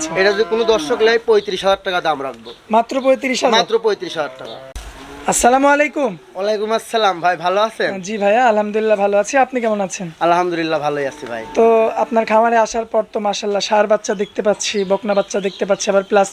আচ্ছা এটা যদি কোনো দর্শক নেয় পঁয়ত্রিশ হাজার টাকা দাম রাখব। মাত্র পঁয়ত্রিশ হাজার? মাত্র পঁয়ত্রিশ হাজার টাকা। আসসালামু আলাইকুম। ওয়ালাইকুম আসসালাম ভাই ভালো আছেন? জি ভাইয়া আলহামদুলিল্লাহ ভালো আছি। আপনি কেমন আছেন? আলহামদুলিল্লাহ ভালোই আছি ভাই। তো আপনার খামারে আসার পর তো মাশাল্লাহ সার বাচ্চা দেখতে পাচ্ছি বকনা বাচ্চা দেখতে পাচ্ছি আবার প্লাস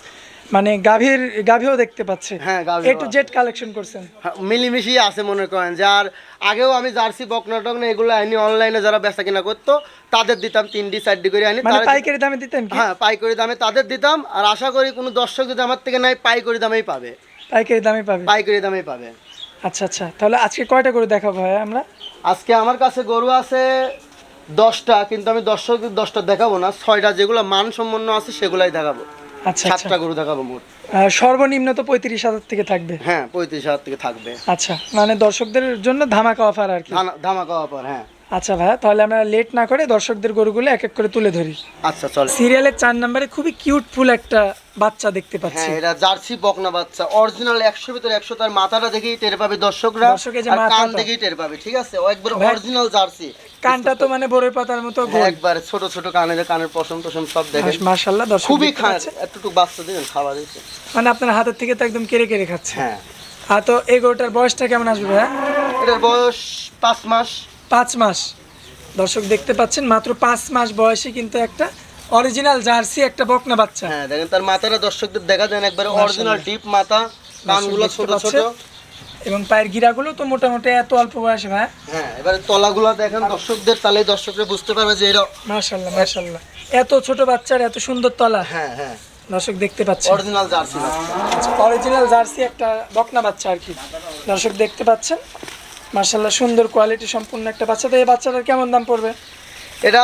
মানে গাভীর গাভীও দেখতে পাচ্ছি। হ্যাঁ, গাভীও এ টু জেড কালেকশন করছেন? হ্যাঁ, মিলিমিশি আছে মনে করেন। যে আর আগেও আমি জার্সি বকনা টকনা এগুলো আনি অনলাইনে যারা বেচা কিনা করতো তাদের দিতাম তিনটি চারটি করে আনি। মানে পাইকারি দামে দিতেন হ্যাঁ পাইকারি দামে তাদের দিতাম। আর আশা করি কোনো দর্শক যদি আমার থেকে নাই পাইকারি দামেই পাবে। পাইকারি দামে পাবে? পাইকারি দামেই পাবে। আচ্ছা আচ্ছা। তাহলে আজকে কয়টা করে দেখাবো ভাইয়া আমরা? আজকে আমার কাছে গরু আছে দশটা কিন্তু আমি দর্শক দশটা দেখাবো না। ছয়টা যেগুলো মানসম্পন্ন আছে সেগুলাই দেখাবো। আচ্ছা আচ্ছা। সাতটা গরু দেখাবো মোট। সর্বনিম্ন তো পঁয়ত্রিশ হাজার থেকে থাকবে। হ্যাঁ পঁয়ত্রিশ হাজার থেকে থাকবে। আচ্ছা মানে দর্শকদের জন্য ধামাকা অফার আর কি। ধামাকা অফার হ্যাঁ। আচ্ছা ভাইয়া তাহলে আমরা লেট না করে দর্শকদের গরুগুলো এক এক করে তুলে ধরি। আচ্ছা চল। সিরিয়ালের চার নম্বরে খুবই কিউট ফুল একটা বাচ্চা দেখতে পাচ্ছি। হ্যাঁ এটা জার্সি বকনা বাচ্চা। অরিজিনাল একশো ভিতরে একশো তার মাথাটা দেখেই টের পাবে দর্শকরা। দর্শকের যে আর কান দেখেই টের পাবে ঠিক আছে? ও একবার অরিজিনাল জার্সি। কানটা তো মানে বড়ই পাতার মতো একবার ছোট ছোট কানের কানের পশম টসম সব দেখে মাশাল্লাহ দর্শক খুবই দেখতে খায়। পাচ্ছে। একটু বাচ্চা দিবেন খাবার দিচ্ছে। মানে আপনার হাতের থেকে তো একদম কেড়ে কেড়ে খাচ্ছে। হ্যাঁ। আর তো এই গরুটার বয়সটা কেমন আসবে ভাইয়া? এটার বয়স পাঁচ মাস। পাঁচ মাস। দর্শক দেখতে পাচ্ছেন মাত্র পাঁচ মাস বয়সে কিন্তু একটা অরিজিনাল জার্সি একটা বকনা বাচ্চা। হ্যাঁ দেখেন তার মাথাটা দর্শকদের দেখা যায় একবারে অরিজিনাল ডিপ মাথা কানগুলো ছোট ছোট। এবং পায়ের গিরাগুলো তো মোটামুটি এত অল্প বয়সে ভাই। হ্যাঁ এবারে তলাগুলো দেখেন দর্শকদের তাহলে দর্শকরা বুঝতে পারবে যে এটা মাশাল্লাহ মাশাল্লাহ। এত ছোট বাচ্চার এত সুন্দর তলা। হ্যাঁ হ্যাঁ। দর্শক দেখতে পাচ্ছেন। অরিজিনাল জার্সি অরিজিনাল জার্সি একটা বকনা বাচ্চা আর কি। দর্শক দেখতে পাচ্ছেন। মার্শাল্লাহ সুন্দর কোয়ালিটি সম্পূর্ণ একটা বাচ্চা। তো এই বাচ্চাটার কেমন দাম পড়বে? এটা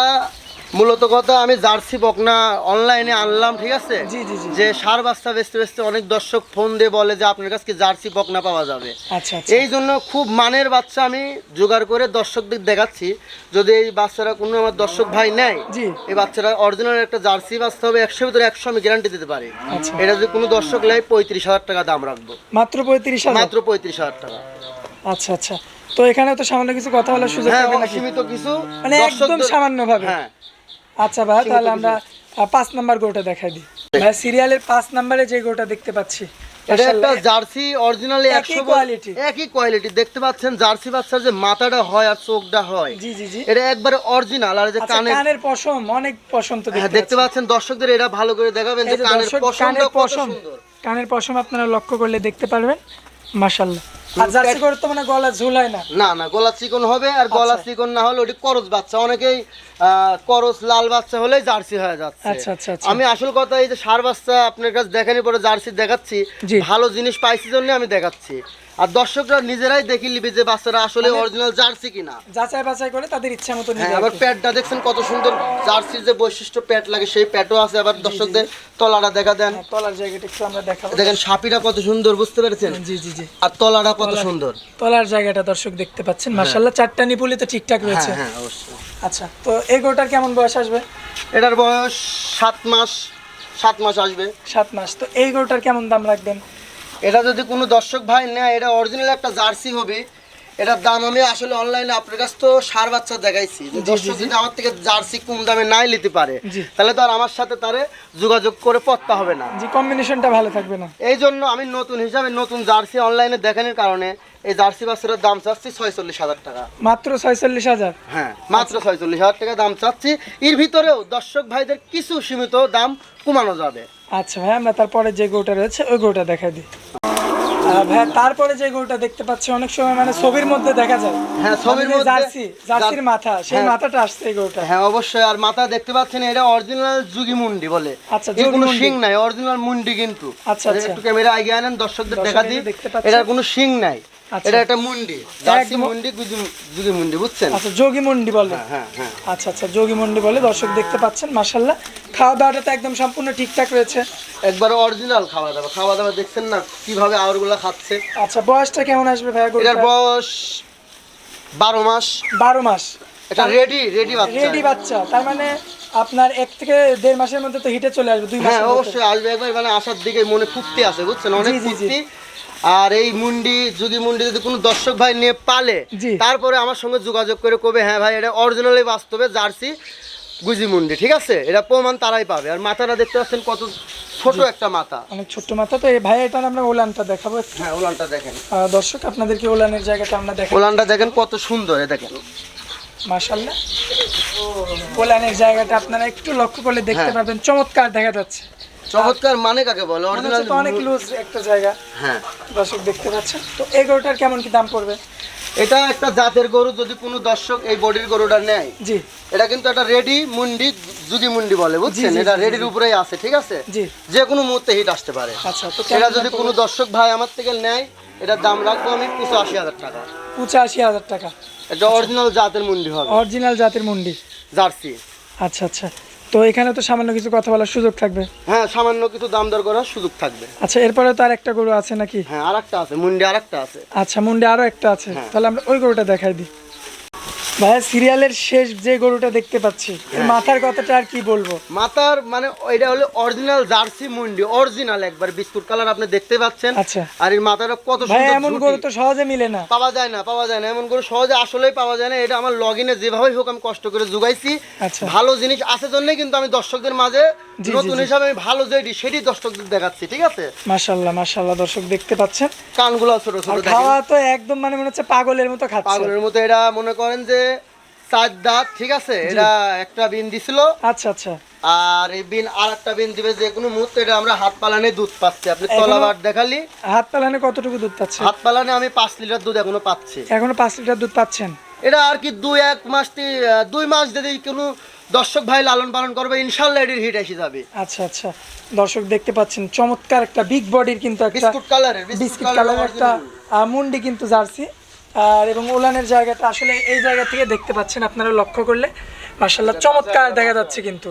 মূলত কথা আমি জার্সি বকনা অনলাইনে আনলাম ঠিক আছে? জি জি জি। যে সার বাচ্চা বেচতে বেচতে অনেক দর্শক ফোন দিয়ে বলে যে আপনার কাছে জার্সি বকনা পাওয়া যাবে? আচ্ছা আচ্ছা। এই জন্য খুব মানের বাচ্চা আমি জোগাড় করে দর্শকদের দেখাচ্ছি। যদি এই বাচ্চারা কোনো আমার দর্শক ভাই নেয় জি। এই বাচ্চারা অরিজিনাল একটা জার্সি বাচ্চা হবে একশো ভিতরে একশো আমি গ্যারান্টি দিতে পারি। আচ্ছা। এটা যদি কোনো দর্শক নেয় পঁয়ত্রিশ হাজার টাকা দাম রাখব। মাত্র পঁয়ত্রিশ হাজার? মাত্র পঁয়ত্রিশ হাজার টাকা। আচ্ছা আচ্ছা। তো এখানে তো সামান্য কিছু কথা বলার সুযোগ হ্যাঁ পাবে নাকি? অসীমিত কিছু মানে একদম সামান্য ভাবে হ্যাঁ। আচ্ছা ভাই তাহলে আমরা পাঁচ নাম্বার গোটা দেখাই দিই। ভাই সিরিয়ালের পাঁচ নাম্বারে যে গোটা দেখতে পাচ্ছি এটা একটা জার্সি অরিজিনালি একই একশো একই কোয়ালিটি দেখতে পাচ্ছেন জার্সি বাচ্চার যে মাথাটা হয় আর চোখটা হয়। জি জি জি। এটা একবারে অরিজিনাল আর যে আচ্ছা কানের পশম অনেক পশম তো হ্যাঁ দেখতে পাচ্ছেন দর্শকদের এটা ভালো করে দেখাবেন যে যে কানের পশমটা কত পশম সুন্দর। কানের পশম আপনারা লক্ষ্য করলে দেখতে পারবেন। মাশাল্লাহ আর জার্সি গরু তো মানে গলা ঝুলায় না। না না গলা চিকন হবে আর গলা আচ্ছা। চিকন না হলে ওটি করস বাচ্চা। অনেকেই আহ, করস লাল বাচ্চা হলেই জার্সি হয়ে যাচ্ছে। আচ্ছা, আচ্ছা, আচ্ছা। আমি আসল কথা এই যে সার বাচ্চা আপনার কাছে দেখানি পরে জার্সি দেখাচ্ছি ভালো জিনিস পাইছি জন্য আমি দেখাচ্ছি। আর দর্শকরা নিজেরাই দেখে নিবে যে বাচ্চারা আসলে মানে অরিজিনাল জার্সি কিনা। যাচাই বাছাই করে তাদের ইচ্ছা মতো হ্যাঁ নিবে আবার আর প্যাডটা দেখছেন কত সুন্দর জার্সির যে বৈশিষ্ট্য প্যাড লাগে সেই প্যাডও আছে। আবার দর্শকদের তলাটা দেখা দেন। হ্যাঁ, তলার জায়গাটা একটু আমরা দেখাবো। দেখেন সাপিটা কত সুন্দর বুঝতে পেরেছেন? জি জি জি। আর তলাটা কত সুন্দর। তলার জায়গাটা দর্শক দেখতে পাচ্ছেন। মাশাল্লাহ চারটা নিপুলি তো ঠিকঠাক হ্যাঁ রয়েছে। হ্যাঁ অবশ্যই। আচ্ছা তো এই গোটার কেমন বয়স আসবে? এটার বয়স সাত মাস সাত মাস আসবে। সাত মাস। তো এই গরুটার কেমন দাম রাখবেন? এটা যদি কোনো দর্শক ভাই নেয় এটা অরিজিনাল একটা জার্সি হবে। এটার দাম আমি আসলে অনলাইনে আপনার কাছে তো সার বাচ্চা দেখাইছি। দর্শক যদি আমার থেকে জার্সি কম দামে নাই নিতে পারে তাহলে তো আর আমার সাথে তারে যোগাযোগ করে পড়তে হবে না। জি কম্বিনেশনটা ভালো থাকবে না। এই জন্য আমি নতুন হিসাবে নতুন জার্সি অনলাইনে দেখানোর কারণে এই জার্সি বাচ্চার দাম চাচ্ছি ছয়চল্লিশ হাজার টাকা। মাত্র ছয়চল্লিশ হাজার? হ্যাঁ মাত্র ছয়চল্লিশ হাজার টাকা দাম চাচ্ছি। এর ভিতরেও দর্শক ভাইদের কিছু সীমিত দাম কমানো যাবে। আচ্ছা ভাই আমরা তারপরে যে গরুটা রয়েছে ওই গরুটা দেখাই দিই। ভাই তারপরে যে গরুটা দেখতে পাচ্ছি অনেক সময় মানে ছবির মধ্যে দেখা যায়। হ্যাঁ ছবির মানে মধ্যে জার্সি জার্সির মাথা সেই হ্যাঁ। মাথাটা আসছে এই গরুটা হ্যাঁ অবশ্যই আর মাথা দেখতে পাচ্ছেন এটা অরিজিনাল যুগি মুন্ডি বলে। আচ্ছা, এর কোনো শিং নাই অরিজিনাল মুন্ডি কিন্তু। আচ্ছা, আচ্ছা। একটু ক্যামেরা আগে আনেন দর্শকদের দর্শক দেখা দিই। এটার কোনো শিং নাই। এটা একটা মুন্ডি জার্সি মুন্ডি গুজি- মুন্ডি বুঝছেন? আচ্ছা যোগী মন্ডি বলে। হ্যাঁ হ্যাঁ হ্যাঁ। আচ্ছা আচ্ছা যোগী মন্ডি বলে দর্শক দেখতে পাচ্ছেন মাশাল্লাহ খাওয়া দাওয়াটা তো একদম সম্পূর্ণ ঠিকঠাক রয়েছে। একবারে অরিজিনাল খাওয়া দাওয়া খাওয়া দাওয়া দেখছেন না কীভাবে আওয়ারগুলো খাচ্ছে? আচ্ছা বয়সটা কেমন আসবে ভাইয়া এটার বয়স বারো মাস। বারো মাস। এটা রেডি রেডি বাচ্চা। রেডি বাচ্চা। তার মানে আপনার এক থেকে দেড় মাসের মধ্যে তো হিটে চলে আসবে দুই হ্যাঁ অবশ্যই আসবে একবার মানে আসার দিকে মনে ফুর্তি আছে বুঝছেন? অনেক আর এই মুন্ডি যুগি মুন্ডি যদি কোনো দর্শক ভাই নিয়ে পালে তারপরে আমার সঙ্গে যোগাযোগ করে কবে হ্যাঁ ভাই এটা অরিজিনালি বাস্তবে জার্সি গুজি মুন্ডি ঠিক আছে? এটা প্রমাণ তারাই পাবে। আর মাথাটা দেখতে পাচ্ছেন কত ছোট একটা মাথা। অনেক ছোট্ট মাথা। তো এই ভাই এটা আমরা ওলানটা দেখাবো হ্যাঁ ওলানটা দেখেন। দর্শক আপনাদেরকে ওলানের জায়গাটা আমরা দেখাবো। ওলানটা দেখেন কত সুন্দর এ দেখেন। মাশাল্লাহ ওলানের জায়গাটা আপনারা একটু লক্ষ্য করলে দেখতে পাবেন। চমৎকার দেখা যাচ্ছে। চমৎকার মানে কাকে বলে? মনে অরিজিনাল তো অনেক লুজ একটা জায়গা। হ্যাঁ। দর্শক দেখতে পাচ্ছেন। তো এই গরুটার কেমন কি দাম পড়বে? এটা একটা জাতের গরু যদি কোনো দর্শক এই বডির গরুটা নেয়। জি। এটা কিন্তু একটা রেডি মুন্ডি যদি মুন্ডি বলে বুঝছেন? এটা রেডির উপরেই আছে ঠিক আছে? জি। যে কোনো মুহূর্তে হিট আসতে পারে। আচ্ছা তো এটা যদি কোনো দর্শক ভাই আমার থেকে নেয় এটার দাম রাখব আমি পঁচাশি হাজার টাকা। পঁচাশি হাজার টাকা। এটা অরিজিনাল জাতের মুন্ডি হবে। অরিজিনাল জাতের মুন্ডি। জার্সি। আচ্ছা আচ্ছা। তো এখানে তো সামান্য কিছু কথা বলার সুযোগ থাকবে। হ্যাঁ সামান্য কিছু দাম দর করার সুযোগ থাকবে। আচ্ছা এরপরে তো আর একটা গরু আছে নাকি? হ্যাঁ আর একটা আছে মুন্ডে আর একটা আছে। আচ্ছা মুন্ডে আরও একটা আছে। হ্যাঁ। তাহলে আমরা ওই গরুটা দেখাই দিই। সিরিয়ালের শেষ যে গরুটা দেখতে পাচ্ছি হ্যাঁ। মাথার কথাটা আর কি বলব? মাথার মানে এটা হলো অরিজিনাল জার্সি মুন্ডি অরিজিনাল একবার বিস্কুট কালার আপনি দেখতে পাচ্ছেন। আচ্ছা। আর এর মাথাটা কত সুন্দর এমন গরু তো সহজে মিলে না। পাওয়া যায় না পাওয়া যায় না এমন করে সহজে আসলেই পাওয়া যায় না। এটা আমার লগ ইনে যেভাবেই হোক আমি কষ্ট করে জোগাইছি। আচ্ছা। ভালো জিনিস আছে জন্যই কিন্তু আমি দর্শকদের মাঝে নতুন হিসাবে আমি ভালো যেটি সেটি দর্শকদের দেখাচ্ছি ঠিক আছে? মাশাল্লাহ মাশাল্লাহ দর্শক দেখতে পাচ্ছেন। কানগুলো ছোট ছোট খাওয়া তো একদম মানে মনে হচ্ছে পাগলের মতো খাচ্ছে। পাগলের মতো এটা মনে করেন যে চার দাঁত ঠিক আছে? এটা একটা বিন দিছিল। আচ্ছা আচ্ছা। আর এই বিন আর একটা বিন দিবে যে কোনো মুহূর্তে এটা আমরা হাত পালানে দুধ পাচ্ছি। আপনি তলাবার দেখালি? হাত পালানে কতটুকু দুধ পাচ্ছে হাত পালানে আমি পাঁচ লিটার দুধ এখনও পাচ্ছি। এখনও পাঁচ লিটার দুধ পাচ্ছেন? এটা আর কি দুই এক মাস দুই মাস যদি কোনো দর্শক ভাই লালন পালন করবে ইনশাল্লাহ এটির হিট এসে যাবে। আচ্ছা আচ্ছা। দর্শক দেখতে পাচ্ছেন চমৎকার একটা বিগ বডির কিন্তু একটা বিস্কুট কালারের বিস্কিট কালারের একটা মুন্ডি কিন্তু জার্সি। আর এবং উলানের জায়গাটা আসলে এই জায়গা থেকে দেখতে পাচ্ছেন আপনারা লক্ষ্য করলে। মার্শাল্লাহ চমৎকার দেখা যাচ্ছে কিন্তু।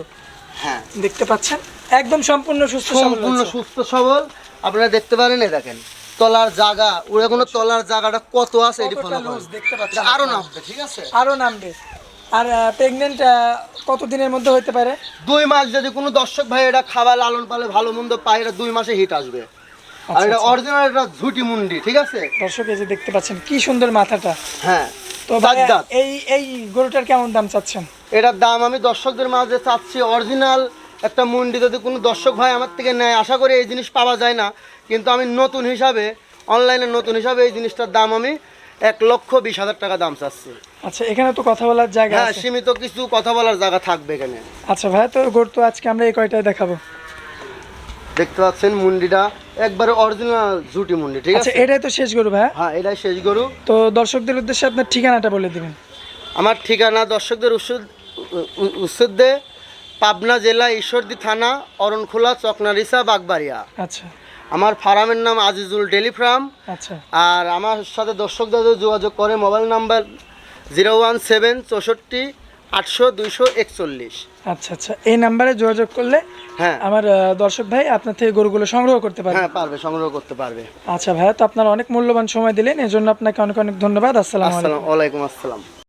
হ্যাঁ। দেখতে পাচ্ছেন? একদম সম্পূর্ণ সুস্থ সম্পূর্ণ সুস্থ সবল। আপনারা দেখতে পারেন এই দেখেন তলার জায়গা ওরা কোনো তলার জায়গাটা কত আছে এটি ফলো দেখতে পাচ্ছেন আরও। নামবে ঠিক আছে? আরও নামবে। আর প্রেগনেন্ট কত দিনের মধ্যে হতে পারে? দুই মাস যদি কোনো দর্শক ভাই এটা খাবার লালন পালে ভালো মন্দ পায় এটা দুই মাসে হিট আসবে। আর আচ্ছা, এটা আচ্ছা। অরিজিনাল এটা ঝুটি মুন্ডি ঠিক আছে? দর্শক এই যে দেখতে পাচ্ছেন কি সুন্দর মাথাটা। হ্যাঁ তো এই এই গরুটার কেমন দাম চাচ্ছেন? এটার দাম আমি দর্শকদের মাঝে চাচ্ছি অরিজিনাল একটা মুন্ডি যদি কোনো দর্শক ভাই আমার থেকে নেয় আশা করি এই জিনিস পাওয়া যায় না। কিন্তু আমি নতুন হিসাবে অনলাইনে নতুন হিসাবে এই জিনিসটার দাম আমি এক লক্ষ বিশ হাজার টাকা দাম চাচ্ছি। আচ্ছা এখানে তো কথা বলার জায়গা হ্যাঁ সীমিত কিছু কথা বলার জায়গা থাকবে এখানে। আচ্ছা ভাই তো গরু তো আজকে আমরা এই কয়টায় দেখাবো? দেখতে পাচ্ছেন মুন্ডিটা একবারে অরিজিনাল ঝুটি মুন্ডি ঠিক আচ্ছা আছে? এটাই তো শেষ গরু ভাই হ্যাঁ? এটাই শেষ গরু। তো দর্শকদের উদ্দেশ্যে আপনার ঠিকানাটা বলে দিবেন। আমার ঠিকানা দর্শকদের উৎসদে পাবনা জেলা ঈশ্বরদী থানা অরণখোলা চকনারিসা বাগবাড়িয়া। আচ্ছা। আমার ফার্মের নাম আজিজুল ডেলি ফার্ম আচ্ছা। আর আমার সাথে দর্শকদের যোগাযোগ করে mobile number zero one seven চৌষট্টি আটশো দুইশো একচল্লিশ। আচ্ছা আচ্ছা। এই নাম্বারে যোগাযোগ করলে হ্যাঁ। আমার দর্শক ভাই আপনার থেকে গরুগুলো সংগ্রহ করতে পারবে। হ্যাঁ পারবে সংগ্রহ করতে পারবে। আচ্ছা ভাইয়া তো আপনার অনেক মূল্যবান সময় দিলেন এজন্য আপনাকে অনেক অনেক ধন্যবাদ। আসসালাম আলাইকুম। আসসালাম ওয়ালাইকুম আসসালাম।